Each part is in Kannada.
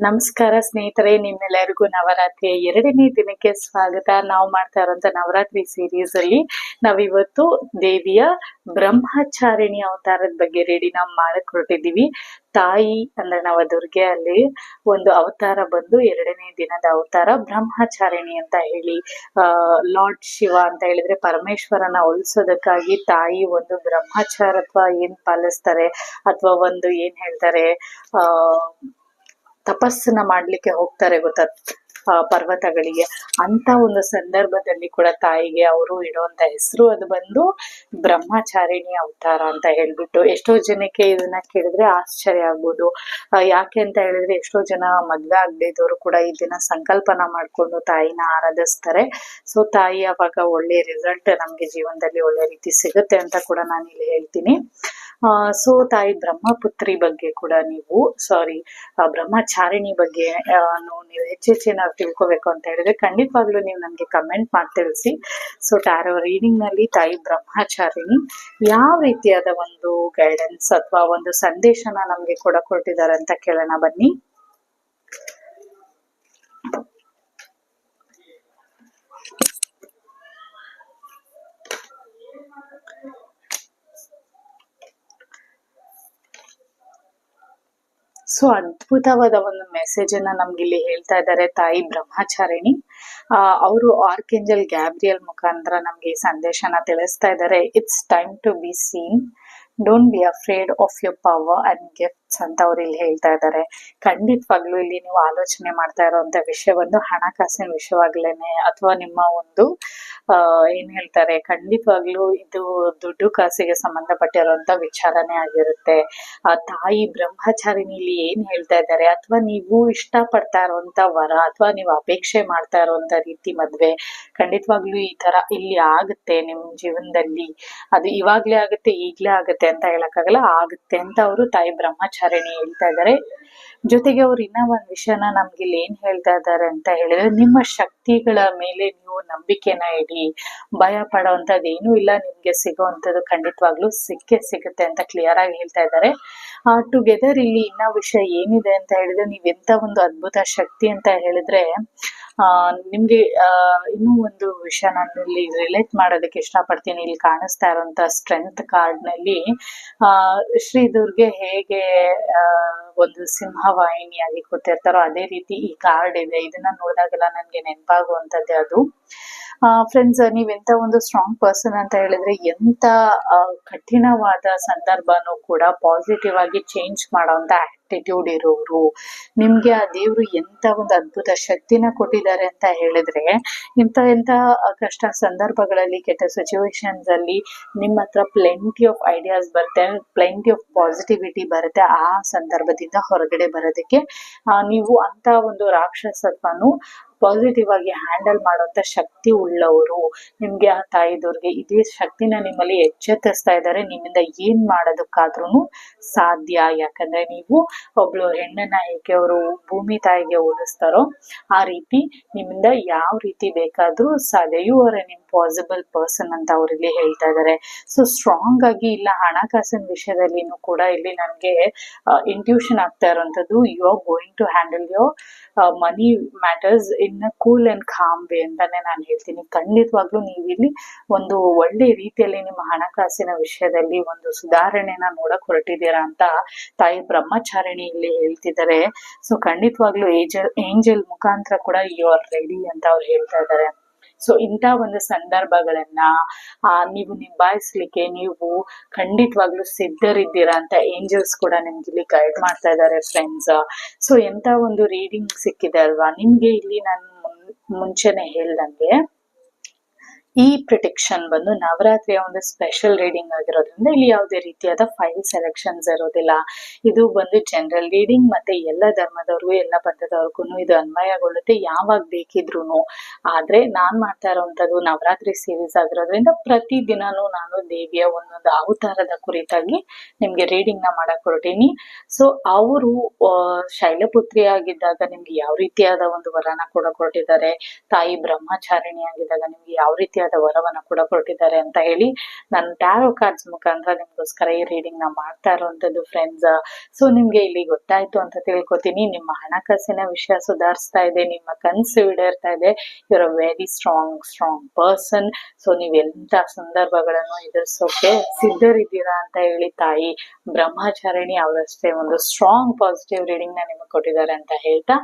ನಮಸ್ಕಾರ ಸ್ನೇಹಿತರೆ, ನಿಮ್ಮೆಲ್ಲರಿಗೂ ನವರಾತ್ರಿ ಎರಡನೇ ದಿನಕ್ಕೆ ಸ್ವಾಗತ. ನಾವು ಮಾಡ್ತಾ ಇರುವಂತ ನವರಾತ್ರಿ ಸೀರೀಸ್ ಅಲ್ಲಿ ನಾವಿವತ್ತು ದೇವಿಯ ಬ್ರಹ್ಮಚಾರಿಣಿ ಅವತಾರದ ಬಗ್ಗೆ ರೆಡಿ ನಾವು ಮಾಡಕ್ ಹೊರಟಿದೀವಿ ತಾಯಿ ಅಂದ್ರೆ ನವ ದುರ್ಗೆ ಅಲ್ಲಿ ಒಂದು ಅವತಾರ ಬಂದು ಎರಡನೇ ದಿನದ ಅವತಾರ ಬ್ರಹ್ಮಚಾರಿಣಿ ಅಂತ ಹೇಳಿ. ಲಾರ್ಡ್ ಶಿವ ಅಂತ ಹೇಳಿದ್ರೆ ಪರಮೇಶ್ವರನ ಉಳಿಸೋದಕ್ಕಾಗಿ ತಾಯಿ ಒಂದು ಬ್ರಹ್ಮಚಾರತ್ವ ಏನ್ ಪಾಲಿಸ್ತಾರೆ? ಅಥವಾ ಒಂದು ಏನ್ ಹೇಳ್ತಾರೆ? ಆ ತಪಸ್ಸನ್ನ ಮಾಡ್ಲಿಕ್ಕೆ ಹೋಗ್ತಾರೆ ಗೊತ್ತಾ ಪರ್ವತಗಳಿಗೆ. ಅಂತ ಒಂದು ಸಂದರ್ಭದಲ್ಲಿ ಕೂಡ ತಾಯಿಗೆ ಅವರು ಇಡುವಂತ ಹೆಸರು ಅದು ಬಂದು ಬ್ರಹ್ಮಚಾರಿಣಿ ಅವತಾರ ಅಂತ ಹೇಳ್ಬಿಟ್ಟು. ಎಷ್ಟೋ ಜನಕ್ಕೆ ಇದನ್ನ ಕೇಳಿದ್ರೆ ಆಶ್ಚರ್ಯ ಆಗ್ಬೋದು. ಯಾಕೆ ಅಂತ ಹೇಳಿದ್ರೆ ಎಷ್ಟೋ ಜನ ಮದ್ವೆ ಆಗದಿದ್ದವರು ಕೂಡ ಇದನ್ನ ಸಂಕಲ್ಪನ ಮಾಡ್ಕೊಂಡು ತಾಯಿನ ಆರಾಧಿಸ್ತಾರೆ. ಸೊ, ತಾಯಿ ಅವಾಗ ಒಳ್ಳೆ ರಿಸಲ್ಟ್ ನಮ್ಗೆ ಜೀವನದಲ್ಲಿ ಒಳ್ಳೆ ರೀತಿ ಸಿಗುತ್ತೆ ಅಂತ ಕೂಡ ನಾನು ಇಲ್ಲಿ ಹೇಳ್ತೀನಿ. ಸೊ ತಾಯಿ ಬ್ರಹ್ಮಪುತ್ರಿ ಬಗ್ಗೆ ಕೂಡ ನೀವು ಸಾರಿ ಬ್ರಹ್ಮಚಾರಿಣಿ ಬಗ್ಗೆ ಆ, ನೀವು ಹೆಚ್ಚೆಚ್ಚಿನ ತಿಳ್ಕೊಬೇಕು ಅಂತ ಹೇಳಿದ್ರೆ ಖಂಡಿತವಾಗ್ಲೂ ನೀವು ನನಗೆ ಕಮೆಂಟ್ ಮಾಡಿ ತಿಳಿಸಿ. ಸೊ ಟ್ಯಾರೋ ರೀಡಿಂಗ್ನಲ್ಲಿ ತಾಯಿ ಬ್ರಹ್ಮಚಾರಿಣಿ ಯಾವ ರೀತಿಯಾದ ಒಂದು ಗೈಡೆನ್ಸ್ ಅಥವಾ ಒಂದು ಸಂದೇಶನ ನಮ್ಗೆ ಕೊಡಕ್ ಕೊಟ್ಟಿದ್ದಾರೆ ಅಂತ ಕೇಳೋಣ ಬನ್ನಿ. ಸೊ ಅದ್ಭುತವಾದ ಒಂದು ಮೆಸೇಜ್ ಅನ್ನ ನಮ್ಗೆ ಇಲ್ಲಿ ಹೇಳ್ತಾ ಇದ್ದಾರೆ ತಾಯಿ ಬ್ರಹ್ಮಚಾರಿಣಿ. ಅವರು ಆರ್ಕೆಂಜಲ್ ಗ್ಯಾಬ್ರಿಯಲ್ ಮುಖಾಂತರ ನಮ್ಗೆ ಈ ಸಂದೇಶನ ತಿಳಿಸ್ತಾ ಇದ್ದಾರೆ it's time to be seen don't be afraid of your power and gifts ಅಂತ ಅವ್ರು ಇಲ್ಲಿ ಹೇಳ್ತಾ ಇದ್ದಾರೆ ಖಂಡಿತವಾಗ್ಲೂ ಇಲ್ಲಿ ನೀವು ಆಲೋಚನೆ ಮಾಡ್ತಾ ಇರುವಂತ ವಿಷಯ ಒಂದು ಹಣಕಾಸಿನ ವಿಷಯವಾಗ್ಲೇನೆ ಅಥವಾ ನಿಮ್ಮ ಒಂದು ಏನ್ ಹೇಳ್ತಾರೆ, ಖಂಡಿತವಾಗ್ಲೂ ಇದು ದುಡ್ಡು ಕಾಸಿಗೆ ಸಂಬಂಧಪಟ್ಟಿರುವಂತ ವಿಚಾರನೇ ಆಗಿರುತ್ತೆ. ಆ ತಾಯಿ ಬ್ರಹ್ಮಚಾರಿನಿಲಿ ಏನ್ ಹೇಳ್ತಾ ಇದ್ದಾರೆ, ಅಥವಾ ನೀವು ಇಷ್ಟ ಪಡ್ತಾ ಇರುವಂತ ವರ, ಅಥವಾ ನೀವು ಅಪೇಕ್ಷೆ ಮಾಡ್ತಾ ಇರುವಂತ ರೀತಿ ಮದ್ವೆ, ಖಂಡಿತವಾಗ್ಲೂ ಈ ತರ ಇಲ್ಲಿ ಆಗುತ್ತೆ ನಿಮ್ ಜೀವನದಲ್ಲಿ. ಅದು ಇವಾಗ್ಲೇ ಆಗುತ್ತೆ, ಈಗ್ಲೇ ಆಗುತ್ತೆ ಅಂತ ಹೇಳಕ್ಕಾಗಲ್ಲ, ಆಗುತ್ತೆ ಅಂತ ಅವರು ತಾಯಿ ಬ್ರಹ್ಮಚಾರಿಣಿ ಹೇಳ್ತಾ ಇದ್ದಾರೆ. ಜೊತೆಗೆ ಅವ್ರು ಇನ್ನ ಒಂದ್ ವಿಷಯನ ನಮ್ಗೆ ಇಲ್ಲಿ ಏನ್ ಹೇಳ್ತಾ ಇದ್ದಾರೆ ಅಂತ ಹೇಳಿದ್ರೆ, ನಿಮ್ಮ ಶಕ್ತಿಗಳ ಮೇಲೆ ನೀವು ನಂಬಿಕೆನ ಇಡಿ, ಭಯ ಪಡೋವಂಥದ್ದು ಏನೂ ಇಲ್ಲ, ನಿಮ್ಗೆ ಸಿಗೋವಂಥದ್ದು ಖಂಡಿತವಾಗ್ಲೂ ಸಿಕ್ಕೇ ಸಿಗುತ್ತೆ ಅಂತ ಕ್ಲಿಯರ್ ಆಗಿ ಹೇಳ್ತಾ ಇದ್ದಾರೆ ಆ ಟುಗೆದರ್ ಇಲ್ಲಿ ಇನ್ನ ವಿಷಯ ಏನಿದೆ ಅಂತ ಹೇಳಿದ್ರೆ ನೀವೆಂತ ಒಂದು ಅದ್ಭುತ ಶಕ್ತಿ ಅಂತ ಹೇಳಿದ್ರೆ ನಿಮ್ಗೆ ಇನ್ನೂ ಒಂದು ವಿಷಯ ನಾನು ಇಲ್ಲಿ ರಿಲೇಟ್ ಮಾಡೋದಕ್ಕೆ ಇಷ್ಟಪಡ್ತೀನಿ. ಇಲ್ಲಿ ಕಾಣಿಸ್ತಾ ಇರುವಂತ ಸ್ಟ್ರೆಂತ್ ಕಾರ್ಡ್ನಲ್ಲಿ ಶ್ರೀ ದುರ್ಗೆ ಹೇಗೆ ಒಂದು ಸಿಂಹವಾಹಿನಿಯಾಗಿ ಕೂತಿರ್ತಾರೋ ಅದೇ ರೀತಿ ಈ ಕಾರ್ಡ್ ಇದೆ. ಇದನ್ನ ನೋಡಿದಾಗೆಲ್ಲ ನನ್ಗೆ ನೆನಪಾಗುವಂತದ್ದೇ ಅದು. ಫ್ರೆಂಡ್ಸ್ ನೀವೆಂತ ಒಂದು ಸ್ಟ್ರಾಂಗ್ ಪರ್ಸನ್ ಅಂತ ಹೇಳಿದ್ರೆ ಎಂತ ಕಠಿಣವಾದ ಸಂದರ್ಭನೂ ಕೂಡ ಪಾಸಿಟಿವ್ ಆಗಿ ಚೇಂಜ್ ಮಾಡೋಂತ ಆಟಿಟ್ಯೂಡ್ ಇರೋರು ನಿಮ್ಗೆ ಆ ದೇವ್ರು ಎಂತ ಒಂದು ಅದ್ಭುತ ಶಕ್ತಿನ ಕೊಟ್ಟಿದ್ದಾರೆ ಅಂತ ಹೇಳಿದ್ರೆ ಇಂತ ಎಂತ ಕಷ್ಟ ಸಂದರ್ಭಗಳಲ್ಲಿ, ಕೆಟ್ಟ ಸಿಚುವೇಶನ್ಸ್ ಅಲ್ಲಿ ನಿಮ್ಮ ಹತ್ರ ಪ್ಲೆಂಟಿ ಆಫ್ ಐಡಿಯಾಸ್ ಬರುತ್ತೆ ಪ್ಲೆಂಟಿ ಆಫ್ ಪಾಸಿಟಿವಿಟಿ ಬರುತ್ತೆ ಆ ಸಂದರ್ಭದಿಂದ ಹೊರಗಡೆ ಬರೋದಕ್ಕೆ. ನೀವು ಅಂತ ಒಂದು ರಾಕ್ಷಸತ್ವನು ಪಾಸಿಟಿವ್ ಆಗಿ ಹ್ಯಾಂಡಲ್ ಮಾಡುವಂತ ಶಕ್ತಿ ಉಳ್ಳವರು. ನಿಮ್ಗೆ ಆ ತಾಯಿದವ್ರಿಗೆ ಇದೇ ಶಕ್ತಿನ ನಿಮ್ಮಲ್ಲಿ ಎಚ್ಚೆತ್ತಿಸ್ತಾ ಇದ್ದಾರೆ. ನಿಮ್ಮಿಂದ ಏನ್ ಮಾಡೋದಕ್ಕಾದ್ರೂ ಸಾಧ್ಯ. ಯಾಕಂದ್ರೆ ನೀವು ಒಬ್ಳು ಹೆಣ್ಣನ್ನ ಹೇಗೆ ಅವರು ಭೂಮಿ ತಾಯಿಗೆ ಹೋಲಿಸ್ತಾರೋ, ಆ ರೀತಿ ನಿಮ್ಮಿಂದ ಯಾವ ರೀತಿ ಬೇಕಾದ್ರೂ ಸಾಧ್ಯ ಇವರ ಆರ್ ಎನ್ ಇಂಪಾಸಿಬಲ್ ಪರ್ಸನ್ ಅಂತ ಅವ್ರು ಇಲ್ಲಿ ಹೇಳ್ತಾ ಇದ್ದಾರೆ ಸೊ ಸ್ಟ್ರಾಂಗ್ ಆಗಿ ಇಲ್ಲ ಹಣಕಾಸಿನ ವಿಷಯದಲ್ಲಿನೂ ಕೂಡ ಇಲ್ಲಿ ನನಗೆ ಇಂಟ್ಯೂಷನ್ ಆಗ್ತಾ ಇರುವಂತದ್ದು you are going to handle your money matters in cool and calm way ಅಂತಾನೆ ನಾನು ಹೇಳ್ತೀನಿ. ಖಂಡಿತವಾಗ್ಲೂ ನೀವು ಇಲ್ಲಿ ಒಂದು ಒಳ್ಳೆ ರೀತಿಯಲ್ಲಿ ನಿಮ್ಮ ಹಣಕಾಸಿನ ವಿಷಯದಲ್ಲಿ ಒಂದು ಸುಧಾರಣೆನ ನೋಡಕ್ ಹೊರಟಿದ್ದೀರಾ ಅಂತ ತಾಯಿ ಬ್ರಹ್ಮಚಾರಿಣಿ ಇಲ್ಲಿ ಹೇಳ್ತಿದ್ದಾರೆ. ಸೊ ಖಂಡಿತವಾಗ್ಲೂ ಏಜಲ್ ಏಂಜಲ್ ಮುಖಾಂತರ ಕೂಡ ಯು ಆರ್ ರೆಡಿ ಅಂತ ಅವ್ರು ಹೇಳ್ತಾ ಇದ್ದಾರೆ ಸೊ ಇಂಥ ಒಂದು ಸಂದರ್ಭಗಳನ್ನ ನೀವು ನಿಭಾಯಿಸ್ಲಿಕ್ಕೆ ನೀವು ಖಂಡಿತವಾಗ್ಲೂ ಸಿದ್ಧರಿದ್ದೀರಾ ಅಂತ ಏಂಜಲ್ಸ್ ಕೂಡ ನಿಮ್ಗೆ ಇಲ್ಲಿ ಗೈಡ್ ಮಾಡ್ತಾ ಇದ್ದಾರೆ ಫ್ರೆಂಡ್ಸ್ ಸೊ ಎಂತ ಒಂದು ರೀಡಿಂಗ್ ಸಿಕ್ಕಿದೆ ಅಲ್ವಾ? ನಿಮ್ಗೆ ಇಲ್ಲಿ ನಾನು ಮುಂಚೆನೆ ಹೇಳ್ದಂಗೆ. ಈ ಪ್ರಿಡಿಕ್ಷನ್ ಬಂದು ನವರಾತ್ರಿಯ ಒಂದು ಸ್ಪೆಷಲ್ ರೀಡಿಂಗ್ ಆಗಿರೋದ್ರಿಂದ ಇಲ್ಲಿ ಯಾವುದೇ ರೀತಿಯಾದ ಫೈಲ್ ಸೆಲೆಕ್ಷನ್ಸ್ ಇರೋದಿಲ್ಲ. ಇದು ಬಂದು ಜನರಲ್ ರೀಡಿಂಗ್ ಮತ್ತೆ ಎಲ್ಲ ಧರ್ಮದವ್ರಿಗೂ, ಎಲ್ಲ ಪಂಥದವ್ರಿಗೂ ಇದು ಅನ್ವಯಗೊಳ್ಳುತ್ತೆ, ಯಾವಾಗ ಬೇಕಿದ್ರು ಆದ್ರೆ ನಾನ್ ಮಾಡ್ತಾ ಇರೋವಂಥದ್ದು ನವರಾತ್ರಿ ಸೀರೀಸ್ ಆಗಿರೋದ್ರಿಂದ ಪ್ರತಿ ದಿನಾನು ನಾನು ದೇವಿಯ ಒಂದೊಂದು ಅವತಾರದ ಕುರಿತಾಗಿ ನಿಮ್ಗೆ ರೀಡಿಂಗ್ನ ಮಾಡಕ್ ಹೊರಟೀನಿ. ಸೊ ಅವರು ಶೈಲಪುತ್ರಿ ಆಗಿದ್ದಾಗ ನಿಮ್ಗೆ ಯಾವ ರೀತಿಯಾದ ಒಂದು ವರನ ಕೊಡಕ್ ಹೊರಟಿದ್ದಾರೆ ತಾಯಿ ಬ್ರಹ್ಮಚಾರಿಣಿ ಆಗಿದ್ದಾಗ ನಿಮ್ಗೆ ಯಾವ ರೀತಿಯಾದ ರೀತಿಯಾದ ವರವನ್ನ ಕೂಡ ಕೊಟ್ಟಿದ್ದಾರೆ ಅಂತ ಹೇಳಿ ನಾನು ಟ್ಯಾರೋ ಕಾರ್ಡ್ಸ್ ಮುಖಾಂತರ ನಿಮ್ಗೋಸ್ಕರ ಈ ರೀಡಿಂಗ್ನ ಮಾಡ್ತಾ ಇರುವಂತದ್ದು ಫ್ರೆಂಡ್ಸ್ ಸೊ ನಿಮ್ಗೆ ಇಲ್ಲಿ ಗೊತ್ತಾಯ್ತು ಅಂತ ತಿಳ್ಕೊತೀನಿ. ನಿಮ್ಮ ಹಣಕಾಸಿನ ವಿಷಯ ಸುಧಾರಿಸ್ತಾ ಇದೆ, ನಿಮ್ಮ ಕನಸು ಈಡೇರ್ತಾ ಇದೆ. You're a very strong strong person so ನೀವ್ ಎಂತ ಸಂದರ್ಭಗಳನ್ನು ಎದುರಿಸೋಕೆ ಸಿದ್ಧರಿದ್ದೀರಾ ಅಂತ ಹೇಳಿ ತಾಯಿ ಬ್ರಹ್ಮಚಾರಿಣಿ ಅವರಷ್ಟೇ ಒಂದು ಸ್ಟ್ರಾಂಗ್ ಪಾಸಿಟಿವ್ ರೀಡಿಂಗ್ನ ನಿಮಗೆ ಕೊಟ್ಟಿದ್ದಾರೆ ಅಂತ ಹೇಳ್ತಾ.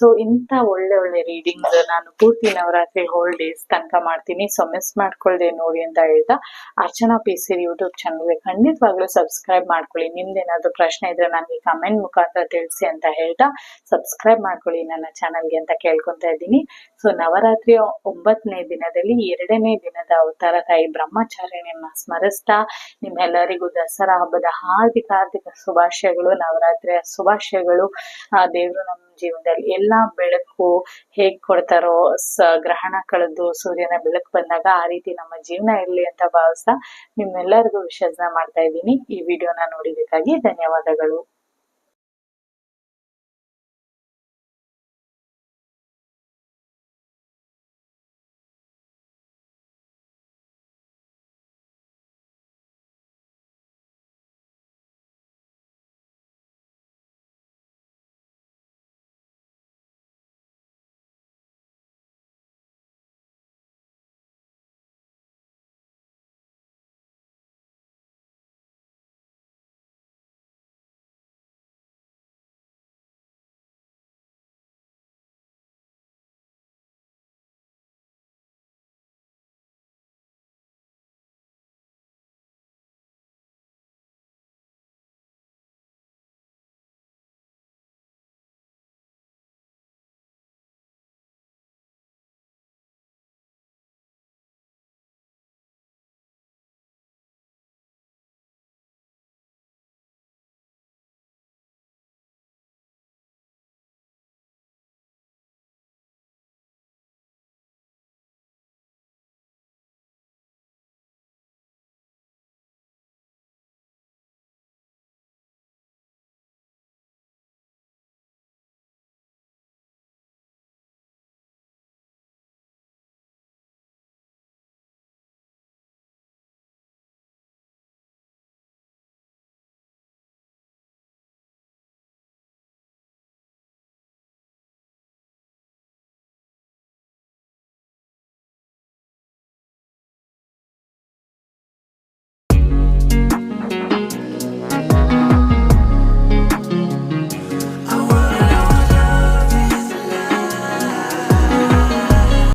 ಸೊ ಇಂಥ ಒಳ್ಳೆ ಒಳ್ಳೆ ರೀಡಿಂಗ್ಸ್ ನಾನು ಪೂರ್ತಿ ನವರಾತ್ರಿ ಹೋಲ್ ಡೇಸ್ ತನಕ ಮಾಡ್ತೀನಿ. ಸೊ ಮಿಸ್ ಮಾಡ್ಕೊಳ್ದೆ ನೋಡಿ ಅಂತ ಹೇಳ್ತಾ ಅರ್ಚನಾ ಪಿ ಸಿರಿ ಯೂಟ್ಯೂಬ್ ಚಾನಲ್ಗೆ ಖಂಡಿತವಾಗ್ಲೂ ಸಬ್ಸ್ಕ್ರೈಬ್ ಮಾಡ್ಕೊಳ್ಳಿ. ನಿಮ್ದೇನಾದ್ರು ಪ್ರಶ್ನೆ ಇದ್ರೆ ನನಗೆ ಕಮೆಂಟ್ ಮುಖಾಂತರ ತಿಳಿಸಿ ಅಂತ ಹೇಳ್ತಾ ಸಬ್ಸ್ಕ್ರೈಬ್ ಮಾಡ್ಕೊಳ್ಳಿ ನನ್ನ ಚಾನಲ್ಗೆ ಅಂತ ಕೇಳ್ಕೊತಾ ಇದ್ದೀನಿ. ಸೊ ನವರಾತ್ರಿಯ ಒಂಬತ್ತನೇ ದಿನದಲ್ಲಿ ಎರಡನೇ ದಿನದ ಅವತಾರ ತಾಯಿ ಬ್ರಹ್ಮಚಾರಿಣಿಯನ್ನ ಸ್ಮರಿಸ್ತಾ ನಿಮ್ಮೆಲ್ಲರಿಗೂ ದಸರಾ ಹಬ್ಬದ ಹಾರ್ದಿಕ ಹಾರ್ದಿಕ ಶುಭಾಶಯಗಳು, ನವರಾತ್ರಿಯ ಶುಭಾಶಯಗಳು. ಆ ದೇವರು ನಮ್ಮ ಜೀವನದಲ್ಲಿ ಎಲ್ಲಾ ಬೆಳಕು ಹೇಗ್ ಕೊಡ್ತಾರೋ ಸ ಗ್ರಹಣ ಕಳೆದು ಸೂರ್ಯನ ಬೆಳಕು ಬಂದಾಗ ಆ ರೀತಿ ನಮ್ಮ ಜೀವನ ಇರ್ಲಿ ಅಂತ ಭಾವಿಸ್ತಾ ನಿಮ್ಮೆಲ್ಲರಿಗೂ ವಿಶ್ವಾಸ ಮಾಡ್ತಾ ಇದ್ದೀನಿ. ಈ ವಿಡಿಯೋನ ನೋಡಿದಕ್ಕಾಗಿ ಧನ್ಯವಾದಗಳು.